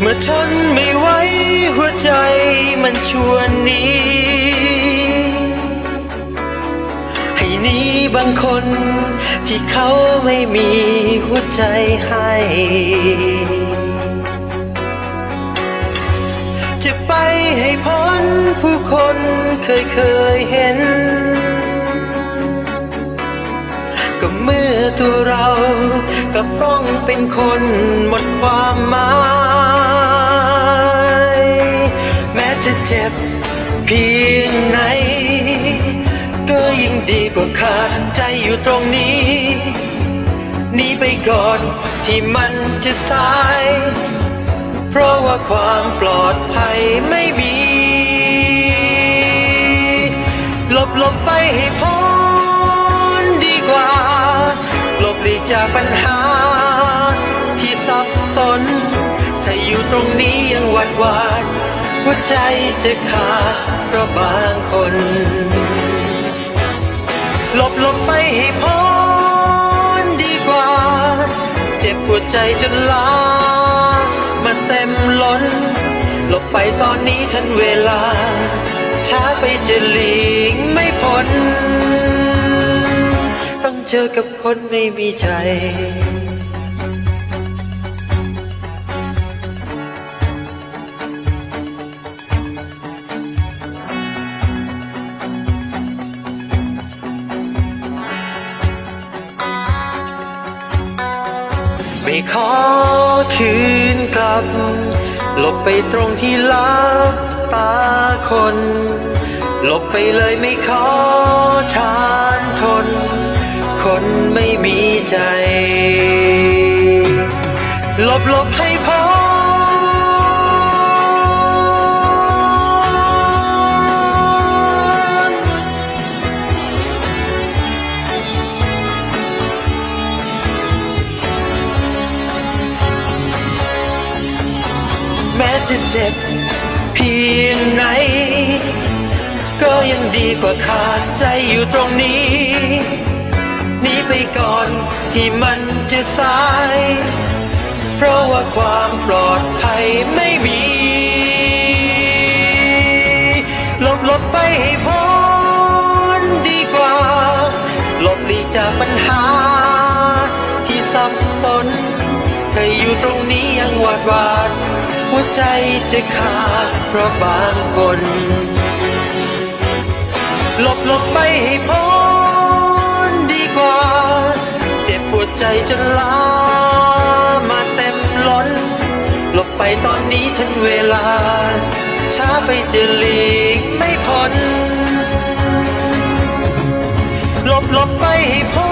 เมื่อทนไม่ไหวหัวใจมันชวนหนี้ให้หนีบางคนที่เขาไม่มีหัวใจให้จะไปให้พ้นผู้คนเคยเคยเห็น ก็เมื่อตัวเรากลับต้องเป็นคนหมดความหมาย จะเจ็บเพียงไหน ก็ยิ่งดีกว่าขาดใจอยู่ตรงนี้หนีไปก่อนที่มันจะสาย เพราะว่าความปลอดภัยไม่มี หลบหลบไปให้พ้นดีกว่า หลบหลีกจากปัญหา ที่สับสน ถ้าอยู่ตรงนี้ยังหวัดหวาด หัวใจจะขาดเพราะบางคน หลบหลบไปให้พ้นดีกว่า เจ็บปวดใจจนล้ามาเต็มล้น หลบไปตอนนี้ทันเวลา ช้าไปจะหลีกไม่พ้น ต้องเจอกับคนไม่มีใจ ไม่ขอคืนกลับ หลบไปตรงที่ลับตาคน หลบไปเลยไม่ขอทานทน คนไม่มีใจ หลบหลบให้พ้น จะเจ็บเพียงไหน ก็ยังดีกว่าขาดใจอยู่ตรงนี้หนีไปก่อนที่มันจะสาย เพราะว่าความปลอดภัยไม่มีหลบหลบไปให้พ้นดีกว่า หลบหลีกจากปัญหา ที่สับสนเธออยู่ตรงนี้ยังหวาดหวาด ใจจะขาดเพราะบางคน หลบหลบไปให้พ้นดีกว่า เจ็บปวดใจจนล้ามาเต็มล้น หลบไปตอนนี้ทันเวลา ช้าไปจะหลีกไม่พ้น หลบหลบไปให้พ้น